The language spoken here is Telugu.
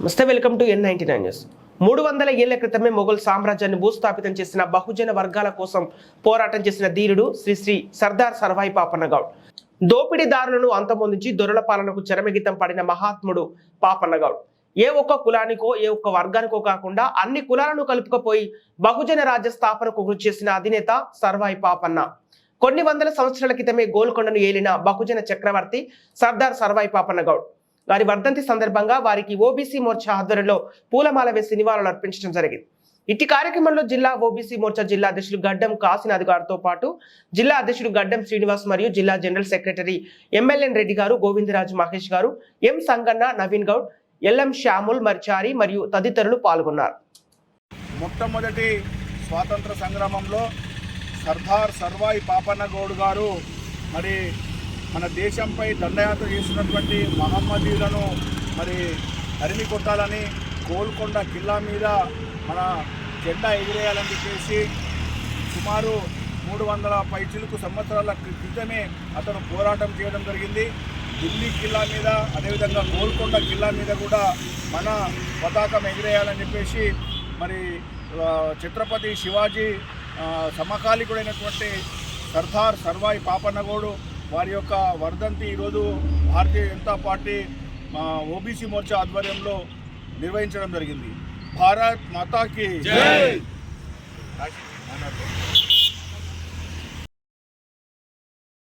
నమస్తే welcome to N ninety nine news మూడు వందల ఏళ్ళ క్రితమే మొఘల్ సామ్రాజ్యాన్ని భూస్థాపితం చేసిన బహుజన వర్గాల కోసం పోరాటం చేసిన ధీరుడు శ్రీ శ్రీ సర్దార్ సర్వాయి పాపన్న గౌడ్ దోపిడీదారులను అంతమొందించి దొరల పాలనకు చెరమగితం పడిన మహాత్ముడు పాపన్న గౌడ్ ఏ ఒక్క కులానికో ఏ ఒక్క వర్గానికో కాకుండా అన్ని కులాలను కలుపుకపోయి బహుజన రాజ్య స్థాపనకు కృషి చేసిన అధినేత సర్వాయి పాపన్న. కొన్ని వందల సంవత్సరాల క్రితమే గోల్కొండను ఏలిన బహుజన చక్రవర్తి సర్దార్ సర్వాయి పాపన్న గౌడ్ వారి వర్ధంతి సందర్భంగా వారికి ఓబీసీ మోర్చా ఆధ్వర్యంలో పూలమాల వేసి నివాళులు అర్పించడం జరిగింది. ఇట్టి కార్యక్రమంలో జిల్లా ఓబీసీ మోర్చా జిల్లా అధ్యక్షుడు గడ్డం కాశీనాథ్ గారితో పాటు జిల్లా అధ్యక్షుడు గడ్డం శ్రీనివాస్ మరియు జిల్లా జనరల్ సెక్రటరీ ఎంఎల్ఎన్ రెడ్డి గారు గోవిందరాజు మహేష్ గారు M Sanganna Naveen Goud LM Samuel మర్చారి మరియు తదితరులు పాల్గొన్నారు. మొట్టమొదటి స్వాతంత్ర సంగ్రామంలో సర్దార్ సర్వాయి పాపన్న గౌడ్ గారు మరి మన దేశంపై దండయాత్ర చేసినటువంటి మహమ్మదీయులను మరి తరిమి కొట్టాలని గోల్కొండ కిల్లా మీద మన జెండా ఎగిరేయాలని చెప్పేసి సుమారు మూడు వందల పైచిలుకు సంవత్సరాల క్రితమే అతను పోరాటం చేయడం జరిగింది. ఢిల్లీ కిల్లా మీద అదేవిధంగా గోల్కొండ కిల్లా మీద కూడా మన పతాకం ఎగిరేయాలని చెప్పేసి మరి ఛత్రపతి శివాజీ సమకాలికుడైనటువంటి సర్దార్ సర్వాయి పాపన్నగోడు వారి యొక్క వర్ధంతి ఈరోజు భారతీయ జనతా పార్టీ ఓబీసీ మోర్చా ఆధ్వర్యంలో నిర్వహించడం జరిగింది. భారత్ మాతాకి